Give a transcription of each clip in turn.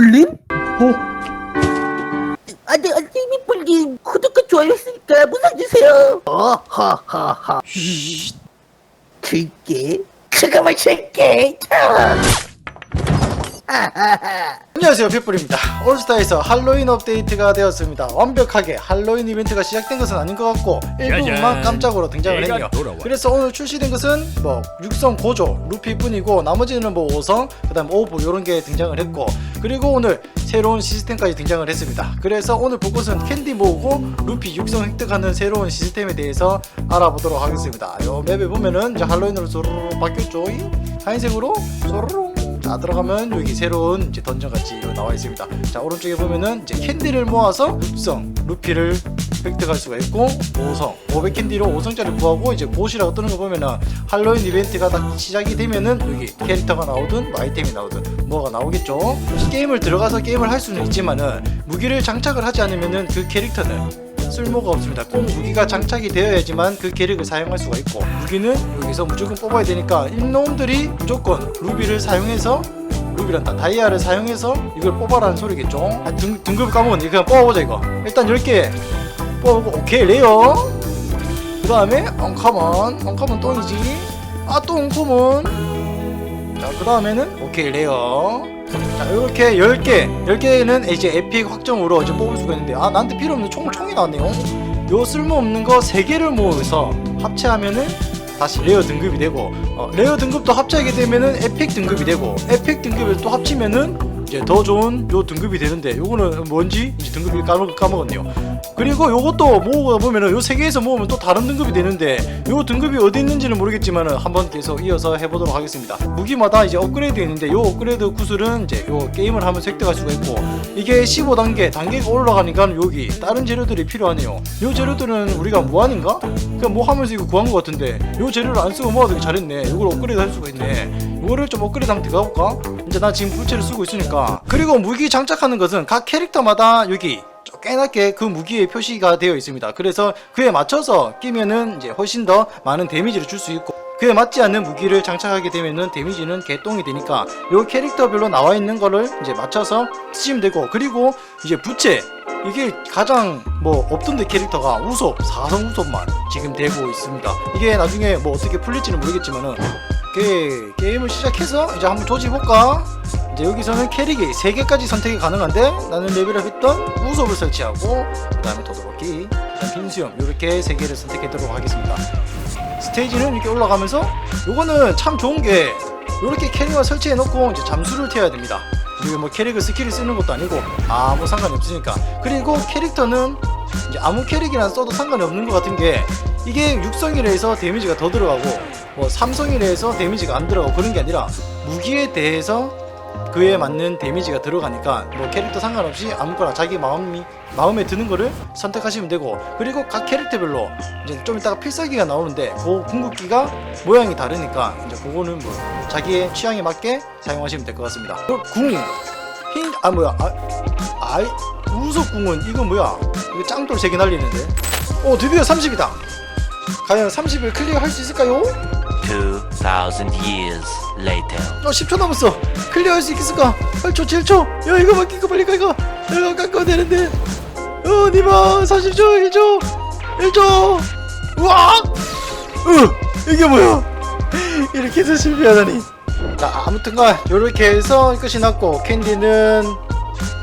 삐뿔님? 안돼 안돼 삐뿔님 구독과 좋아요 했으니까 무상주세요. 어하하하. 그게. 그거만 줄게 안녕하세요 핏불입니다. 올스타에서 할로윈 업데이트가 되었습니다. 완벽하게 할로윈 이벤트가 시작된 것은 아닌 것 같고 일부분만. 깜짝으로 등장을 했네요. 그래서 오늘 출시된 것은 뭐 육성 고조 루피뿐이고 나머지는 뭐 5성 그 다음 오브 이런 게 등장을 했고 그리고 오늘 새로운 시스템까지 등장을 했습니다. 그래서 오늘 볼 것은 캔디 모으고 루피 육성 획득하는 새로운 시스템에 대해서 알아보도록 하겠습니다. 요 맵에 보면은 이제 할로윈으로 조르르 바뀌었죠? 하얀색으로 조르르 자 들어가면 여기 새로운 이제 던전 같이 이거 나와 있습니다. 자 오른쪽에 보면은 이제 캔디를 모아서 육성 루피를 획득할 수가 있고 5성 500 캔디로 5성짜리 구하고 이제 보시라고 뜨는 거 보면은 할로윈 이벤트가 딱 시작이 되면은 여기 캐릭터가 나오든 뭐 아이템이 나오든 뭐가 나오겠죠. 게임을 들어가서 게임을 할 수는 있지만은 무기를 장착을 하지 않으면은 그 캐릭터는 쓸모가 없습니다. 꼭 무기가 장착이 되어야지만 그 캐릭을 사용할 수가 있고 무기는 여기서 무조건 뽑아야 되니까 이놈들이 무조건 루비를 사용해서 루비란다 다이아를 사용해서 이걸 뽑아라는 소리겠죠. 아, 등, 등급 까먹었네. 그냥 뽑아보자 이거. 일단 10개 뽑아보고 오케이 레어. 그 다음에 언커먼 언커먼 똥이지. 아또 언커먼. 자그 다음에는 오케이 레어. 자 이렇게 10개 10개는 이제 에픽 확정으로 이제 뽑을 수가 있는데 아 나한테 필요 없는 총 총이 나왔네요 요 쓸모없는 거 3개를 모아서 합체하면은 다시 레어 등급이 되고 어, 레어 등급도 합체하게 되면은 에픽 등급이 되고 에픽 등급을 또 합치면은 이제 더 좋은 요 등급이 되는데 요거는 뭔지 이제 등급을 까먹, 까먹었네요. 그리고 요것도 모으다 보면은 요 세 개에서 모으면 또 다른 등급이 되는데 요 등급이 어디 있는지는 모르겠지만은 한번 계속 이어서 해보도록 하겠습니다. 무기마다 이제 업그레이드 있는데 요 업그레이드 구슬은 이제 요 게임을 하면 획득할 수가 있고 이게 15단계 단계가 올라가니까 여기 다른 재료들이 필요하네요. 요 재료들은 우리가 무한인가? 그냥 뭐 하면서 이거 구한 것 같은데 요 재료를 안 쓰고 모아두기 잘했네. 이걸 업그레이드 할 수가 있네. 이거를 좀 업그레이드 한번 들어가볼까? 이제 나 지금 불체를 쓰고 있으니까 그리고 무기 장착하는 것은 각 캐릭터마다 여기 쪼개나게 그 무기에 표시가 되어 있습니다. 그래서 그에 맞춰서 끼면은 이제 훨씬 더 많은 데미지를 줄 수 있고 그에 맞지 않는 무기를 장착하게 되면은 데미지는 개똥이 되니까 요 캐릭터별로 나와 있는 거를 이제 맞춰서 쓰시면 되고 그리고 이제 부채 이게 가장 뭐 없던데 캐릭터가 우섭 4성 우섭만 지금 되고 있습니다. 이게 나중에 뭐 어떻게 풀릴지는 모르겠지만은 그 게임을 시작해서 이제 한번 조지볼까? 이제 여기서는 캐릭이 3개까지 선택이 가능한데 나는 레벨업 했던 우섭을 설치하고 그 다음에 그다음 빈수염 이렇게 3개를 선택하도록 하겠습니다. 스테이지는 이렇게 올라가면서 요거는 참 좋은 게 이렇게 캐릭을 설치해 놓고 이제 잠수를 태워야 됩니다. 그리고 뭐 캐릭을 스킬을 쓰는 것도 아니고 아무 상관이 없으니까. 그리고 캐릭터는 이제 아무 캐릭이나 써도 상관이 없는 것 같은 게 이게 육성이라 해서 데미지가 더 들어가고 뭐 삼성이라 해서 데미지가 안 들어가고 그런 게 아니라 무기에 대해서 그에 맞는 데미지가 들어가니까 뭐 캐릭터 상관없이 아무거나 자기 마음이 마음에 드는 거를 선택하시면 되고 그리고 각 캐릭터별로 이제 좀 이따가 필살기가 나오는데 그 궁극기가 모양이 다르니까 이제 그거는 뭐 자기의 취향에 맞게 사용하시면 될 것 같습니다. 궁흰 아 뭐야 아, 아이 우석궁은 이거 뭐야? 이거 짱돌 세개 날리는데. 오 드디어 30이다. 과연 30을 클리어할 수 있을까요? 2,000 years later. 어 10초 남았어. 클리어할 수 있을까? 8초 7초? 야 이거 바뀌고 빨리 가 이거. 이거 깎아야 되는데. 어 니마 40초 1초. 1초. 우와! 으 이게 뭐야? 이렇게 해서 실패하다니. 자 아무튼간 요렇게 해서 끝이 났고 캔디는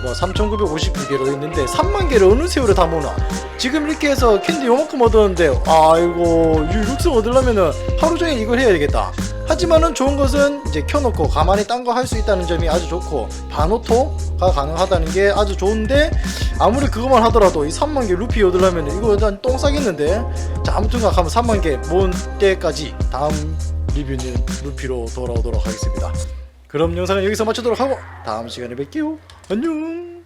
뭐 3,952개로 있는데 3만 개를 어느 세월에 다 모나? 지금 이렇게 해서 캔디 요만큼 얻었는데 아이고 이 육성 얻으려면은 하루 종일 이걸 해야 되겠다. 하지만은 좋은 것은 이제 켜놓고 가만히 딴 거 할 수 있다는 점이 아주 좋고 반오토가 가능하다는 게 아주 좋은데 아무리 그것만 하더라도 이 3만 개 루피 얻으려면 이거 일단 똥 싸겠는데? 자 아무튼간 가면 3만 개 모은 때까지 다음 리뷰는 루피로 돌아오도록 하겠습니다 그럼 영상은 여기서 마치도록 하고 다음 시간에 뵐게요. 안녕